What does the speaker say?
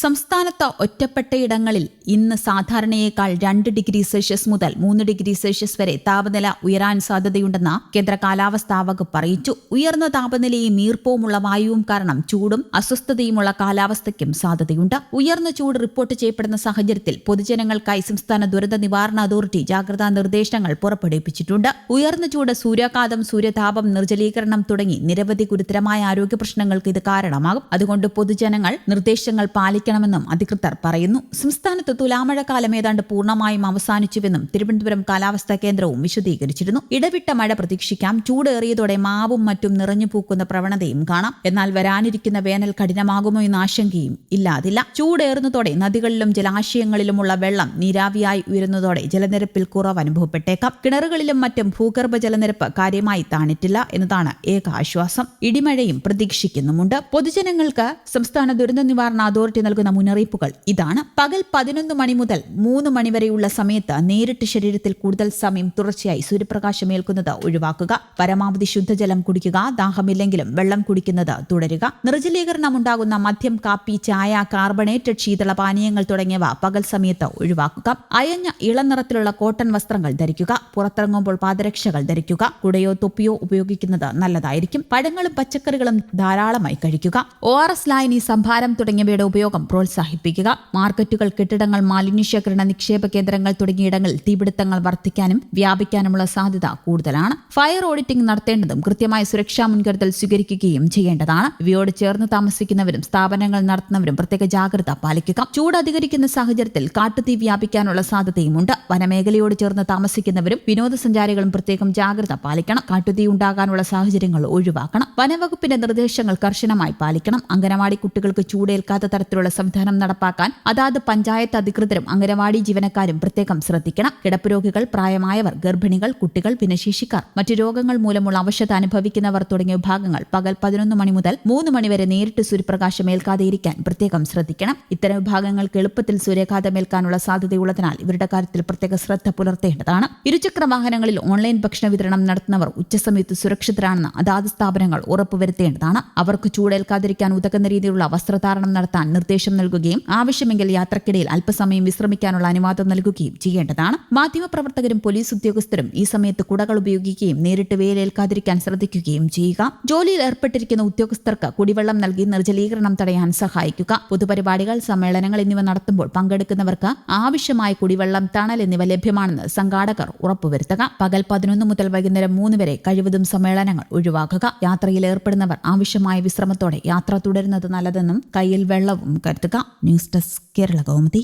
സംസ്ഥാനത്ത് ഒറ്റപ്പെട്ടയിടങ്ങളിൽ ഇന്ന് സാധാരണയേക്കാൾ രണ്ട് ഡിഗ്രി സെൽഷ്യസ് മുതൽ മൂന്ന് ഡിഗ്രി സെൽഷ്യസ് വരെ താപനില ഉയരാൻ സാധ്യതയുണ്ടെന്ന് കേന്ദ്ര കാലാവസ്ഥാ വകുപ്പ് അറിയിച്ചു. ഉയർന്ന താപനിലയും ഈർപ്പവുമുള്ള വായുവും കാരണം ചൂടും അസ്വസ്ഥതയുമുള്ള കാലാവസ്ഥയ്ക്കും സാധ്യതയുണ്ട്. ഉയർന്ന ചൂട് റിപ്പോർട്ട് ചെയ്യപ്പെടുന്ന സാഹചര്യത്തിൽ പൊതുജനങ്ങൾക്കായി സംസ്ഥാന ദുരന്ത നിവാരണ അതോറിറ്റി ജാഗ്രതാ നിർദ്ദേശങ്ങൾ പുറപ്പെടുവിപ്പിച്ചിട്ടുണ്ട്. ഉയർന്ന ചൂട് സൂര്യാഘാതം സൂര്യതാപം നിർജലീകരണം തുടങ്ങി നിരവധി ഗുരുതരമായ ആരോഗ്യ പ്രശ്നങ്ങൾക്ക് ഇത് കാരണമാകും. അതുകൊണ്ട് പൊതുജനങ്ങൾ നിർദ്ദേശങ്ങൾ പാലിക്കണമെന്നും അധികൃതർ പറയുന്നു. സംസ്ഥാനത്ത് തുലാമഴക്കാലം ഏതാണ്ട് പൂർണമായും അവസാനിച്ചുവെന്നും തിരുവനന്തപുരം കാലാവസ്ഥാ കേന്ദ്രവും വിശദീകരിച്ചിരുന്നു. ഇടവിട്ട മഴ പ്രതീക്ഷിക്കാം. ചൂടേറിയതോടെ മാവും മറ്റും നിറഞ്ഞു പൂക്കുന്ന പ്രവണതയും കാണാം. എന്നാൽ വരാനിരിക്കുന്ന വേനൽ കഠിനമാകുമോ എന്ന ആശങ്കയും ഇല്ലാതില്ല. ചൂടേറുന്നതോടെ നദികളിലും ജലാശയങ്ങളിലുമുള്ള വെള്ളം നീരാവിയായി ഉയരുന്നതോടെ ജലനിരപ്പിൽ കുറവ് അനുഭവപ്പെട്ടേക്കാം. കിണറുകളിലും മറ്റും ഭൂഗർഭ ജലനിരപ്പ് കാര്യമായി താണിട്ടില്ല എന്നതാണ് ഏക ആശ്വാസം. ഇടിമഴയും പ്രതീക്ഷിക്കുന്നുമുണ്ട്. പൊതുജനങ്ങൾക്ക് സംസ്ഥാന ദുരന്ത നിവാരണ അതോറിറ്റി നൽകുന്ന മുന്നറിയിപ്പുകൾ ഇതാണ്. പകൽ പതിനൊന്ന് മണി മുതൽ മൂന്ന് മണിവരെയുള്ള സമയത്ത് നേരിട്ട് ശരീരത്തിൽ കൂടുതൽ സമയം തുടർച്ചയായി സൂര്യപ്രകാശം ഏൽക്കുന്നത് ഒഴിവാക്കുക. പരമാവധി ശുദ്ധജലം കുടിക്കുക. ദാഹമില്ലെങ്കിലും വെള്ളം കുടിക്കുന്നത് തുടരുക. നിർജലീകരണം ഉണ്ടാകുന്ന മദ്യം കാപ്പി ചായ കാർബണേറ്റഡ് ശീതള പാനീയങ്ങൾ തുടങ്ങിയവ പകൽ സമയത്ത് ഒഴിവാക്കുക. അയഞ്ഞ ഇളനിറത്തിലുള്ള കോട്ടൺ വസ്ത്രങ്ങൾ ധരിക്കുക. പുറത്തിറങ്ങുമ്പോൾ പാദരക്ഷകൾ ധരിക്കുക. കുടയോ തൊപ്പിയോ ഉപയോഗിക്കുന്നത് നല്ലതായിരിക്കും. പഴങ്ങളും പച്ചക്കറികളും ധാരാളമായി കഴിക്കുക. ഒ ആർ എസ് ലായനി സംഭാരം തുടങ്ങിയവയുടെ ഉപയോഗം പ്രോത്സാഹിപ്പിക്കുക. മാർക്കറ്റുകൾ കെട്ടിടങ്ങൾ മാലിന്യശേഖരണ നിക്ഷേപ കേന്ദ്രങ്ങൾ തുടങ്ങിയിടങ്ങളിൽ തീപിടുത്തങ്ങൾ വർദ്ധിക്കാനും വ്യാപിക്കാനുമുള്ള സാധ്യത കൂടുതലാണ്. ഫയർ ഓഡിറ്റിംഗ് നടത്തേണ്ടതും കൃത്യമായ സുരക്ഷാ മുൻകരുതൽ സ്വീകരിക്കുകയും ചെയ്യേണ്ടതാണ്. ഇവയോട് ചേർന്ന് താമസിക്കുന്നവരും സ്ഥാപനങ്ങൾ നടത്തുന്നവരും പ്രത്യേക ജാഗ്രത പാലിക്കുക. ചൂട് അധികരിക്കുന്ന സാഹചര്യത്തിൽ കാട്ടുതീ വ്യാപിക്കാനുള്ള സാധ്യതയുമുണ്ട്. വനമേഖലയോട് ചേർന്ന് താമസിക്കുന്നവരും വിനോദസഞ്ചാരികളും പ്രത്യേകം ജാഗ്രത പാലിക്കണം. കാട്ടുതീ ഉണ്ടാകാനുള്ള സാഹചര്യങ്ങൾ ഒഴിവാക്കണം. വനവകുപ്പിന്റെ നിർദ്ദേശങ്ങൾ കർശനമായി പാലിക്കണം. അംഗനവാടി കുട്ടികൾക്ക് ചൂടേൽക്കാത്ത തരത്തിലുള്ള സംവിധാനം നടപ്പാക്കാൻ അതാത് പഞ്ചായത്ത് അധികൃതരും അംഗനവാടി ജീവനക്കാരും പ്രത്യേകം ശ്രദ്ധിക്കണം. കിടപ്പ് രോഗികൾ പ്രായമായവർ ഗർഭിണികൾ കുട്ടികൾ ഭിന്നശേഷിക്കാർ മറ്റു രോഗങ്ങൾ മൂലമുള്ള അവശത അനുഭവിക്കുന്നവർ തുടങ്ങിയ വിഭാഗങ്ങൾ പകൽ പതിനൊന്ന് മണി മുതൽ മൂന്ന് മണിവരെ നേരിട്ട് സൂര്യപ്രകാശം ഏൽക്കാതെയിരിക്കാൻ പ്രത്യേകം ശ്രദ്ധിക്കണം. ഇത്തരം വിഭാഗങ്ങൾക്ക് എളുപ്പത്തിൽ സൂര്യാഘാതമേൽക്കാനുള്ള സാധ്യതയുള്ളതിനാൽ ഇവരുടെ കാര്യത്തിൽ പ്രത്യേക ശ്രദ്ധ പുലർത്തേണ്ടതാണ്. ഇരുചക്ര വാഹനങ്ങളിൽ ഓൺലൈൻ ഭക്ഷണ വിതരണം നടത്തുന്നവർ ഉച്ചസമയത്ത് സുരക്ഷിതരാണെന്ന് അതാത് സ്ഥാപനങ്ങൾ ഉറപ്പുവരുത്തേണ്ടതാണ്. അവർക്ക് ചൂടേൽക്കാതിരിക്കാൻ ഉതകുന്ന രീതിയിലുള്ള വസ്ത്രധാരണം നടത്താൻ നിർദ്ദേശം നൽകുകയും ആവശ്യമെങ്കിൽ യാത്രക്കിടയിൽ അല്പസമയം വിശ്രമിക്കാനുള്ള അനുവാദം നൽകുകയും ചെയ്യേണ്ടതാണ്. മാധ്യമപ്രവർത്തകരും പോലീസ് ഉദ്യോഗസ്ഥരും ഈ സമയത്ത് കുടകൾ ഉപയോഗിക്കുകയും നേരിട്ട് വെയിലേൽക്കാതിരിക്കാൻ ശ്രദ്ധിക്കുകയും ചെയ്യുക. ജോലിയിൽ ഏർപ്പെട്ടിരിക്കുന്ന ഉദ്യോഗസ്ഥർക്ക് കുടിവെള്ളം നൽകി നിർജലീകരണം തടയാൻ സഹായിക്കുക. പൊതുപരിപാടികൾ സമ്മേളനങ്ങൾ എന്നിവ നടത്തുമ്പോൾ പങ്കെടുക്കുന്നവർക്ക് ആവശ്യമായ കുടിവെള്ളം തണൽ എന്നിവ ലഭ്യമാണെന്ന് സംഘാടകർ ഉറപ്പുവരുത്തുക. പകൽ പതിനൊന്ന് മുതൽ വൈകുന്നേരം മൂന്ന് വരെ കഴിവതും സമ്മേളനങ്ങൾ ഒഴിവാക്കുക. യാത്രയിൽ ഏർപ്പെടുന്നവർ ആവശ്യമായ വിശ്രമത്തോടെ യാത്ര തുടരുന്നത് നല്ലതെന്നും കയ്യിൽ വെള്ളവും കരുതുക. News desk Kerala Kaumudi.